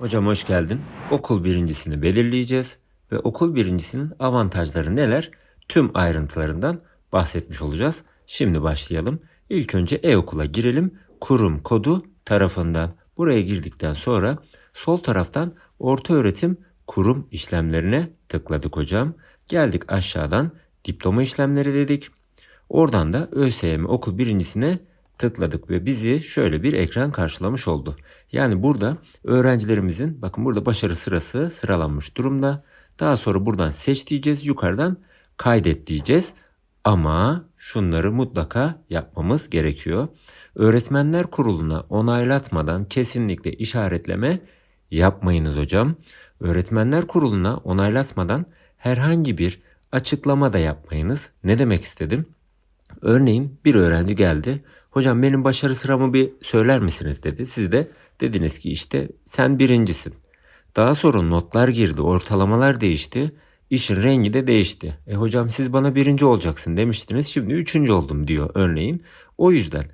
Hocam hoş geldin. Okul birincisini belirleyeceğiz ve okul birincisinin avantajları neler? Tüm ayrıntılarından bahsetmiş olacağız. Şimdi başlayalım. İlk önce e-okula girelim. Kurum kodu tarafından. Buraya girdikten sonra sol taraftan orta öğretim kurum işlemlerine tıkladık hocam. Geldik aşağıdan diploma işlemleri dedik. Oradan da ÖSYM okul birincisine tıkladık ve bizi şöyle bir ekran karşılamış oldu. Yani burada öğrencilerimizin bakın burada başarı sırası sıralanmış durumda. Daha sonra buradan seç diyeceğiz. Yukarıdan kaydet diyeceğiz. Ama şunları mutlaka yapmamız gerekiyor. Öğretmenler kuruluna onaylatmadan kesinlikle işaretleme yapmayınız hocam. Öğretmenler kuruluna onaylatmadan herhangi bir açıklama da yapmayınız. Ne demek istedim? Örneğin bir öğrenci geldi. Hocam benim başarı sıramı bir söyler misiniz dedi. Siz de dediniz ki işte sen birincisin. Daha sonra notlar girdi, ortalamalar değişti. İşin rengi de değişti. E hocam siz bana birinci olacaksın demiştiniz. Şimdi üçüncü oldum diyor örneğin. O yüzden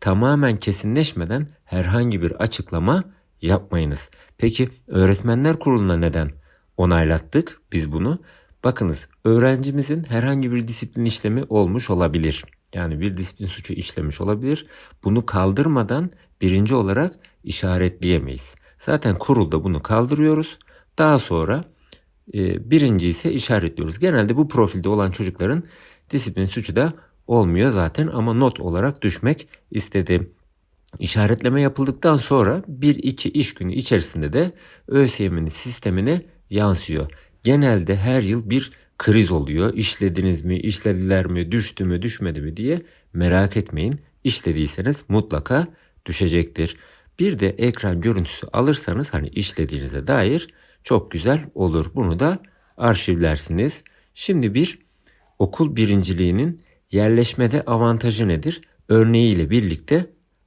tamamen kesinleşmeden herhangi bir açıklama yapmayınız. Peki öğretmenler kuruluna neden onaylattık biz bunu? Bakınız öğrencimizin herhangi bir disiplin işlemi olmuş olabilir. Yani bir disiplin suçu işlemiş olabilir. Bunu kaldırmadan birinci olarak işaretleyemeyiz. Zaten kurulda bunu kaldırıyoruz. Daha sonra e, birinci ise işaretliyoruz. Genelde bu profilde olan çocukların disiplin suçu da olmuyor zaten ama not olarak düşmek istedim. İşaretleme yapıldıktan sonra 1-2 iş günü içerisinde de ÖSYM'nin sistemine yansıyor. Genelde her yıl bir kriz oluyor. İşlediniz mi, işlediler mi, düştü mü, düşmedi mi diye merak etmeyin. İşlediyseniz mutlaka düşecektir. Bir de ekran görüntüsü alırsanız hani işlediğinize dair çok güzel olur. Bunu da arşivlersiniz. Şimdi bir okul birinciliğinin yerleşmede avantajı nedir? Örneğiyle birlikte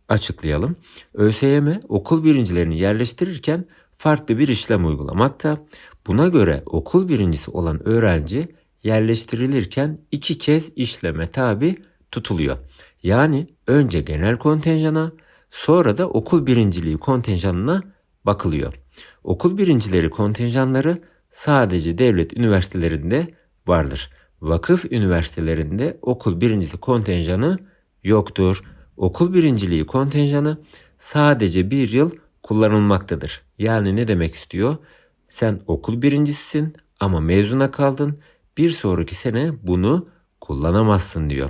açıklayalım. ÖSYM okul birincilerini yerleştirirken farklı bir işlem uygulamakta. Buna göre okul birincisi olan öğrenci yerleştirilirken iki kez işleme tabi tutuluyor. Yani önce genel kontenjana sonra da okul birinciliği kontenjanına bakılıyor. Okul birincileri kontenjanları sadece devlet üniversitelerinde vardır. Vakıf üniversitelerinde okul birincisi kontenjanı yoktur. Okul birinciliği kontenjanı sadece bir yıl kullanılmaktadır. Yani ne demek istiyor? Sen okul birincisisin ama mezuna kaldın. Bir sonraki sene bunu kullanamazsın diyor.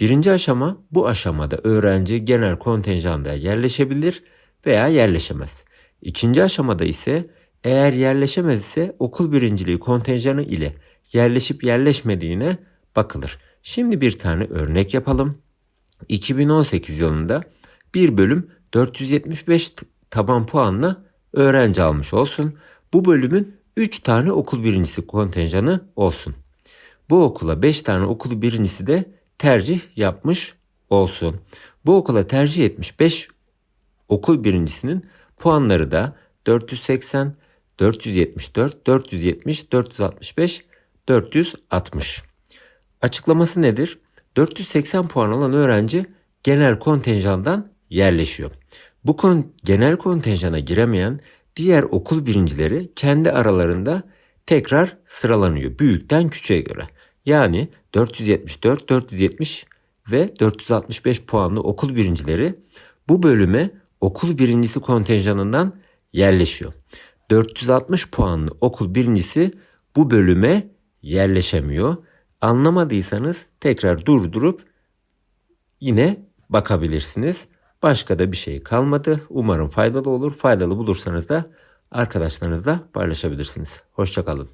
Birinci aşama bu aşamada öğrenci genel kontenjanda yerleşebilir veya yerleşemez. İkinci aşamada ise eğer yerleşemez ise okul birinciliği kontenjanı ile yerleşip yerleşmediğine bakılır. Şimdi bir tane örnek yapalım. 2018 yılında bir bölüm 475 taban puanla öğrenci almış olsun. Bu bölümün 3 tane okul birincisi kontenjanı olsun. Bu okula 5 tane okul birincisi de tercih yapmış olsun. Bu okula tercih etmiş 5 okul birincisinin puanları da 480, 474, 470, 465, 460. Açıklaması nedir? 480 puan alan öğrenci genel kontenjandan yerleşiyor. Bu kon genel kontenjana giremeyen diğer okul birincileri kendi aralarında tekrar sıralanıyor büyükten küçüğe göre. Yani 474, 470 ve 465 puanlı okul birincileri bu bölüme okul birincisi kontenjanından yerleşiyor. 460 puanlı okul birincisi bu bölüme yerleşemiyor. Anlamadıysanız tekrar durdurup yine bakabilirsiniz. Başka da bir şey kalmadı. Umarım faydalı olur. Faydalı bulursanız da arkadaşlarınızla paylaşabilirsiniz. Hoşçakalın.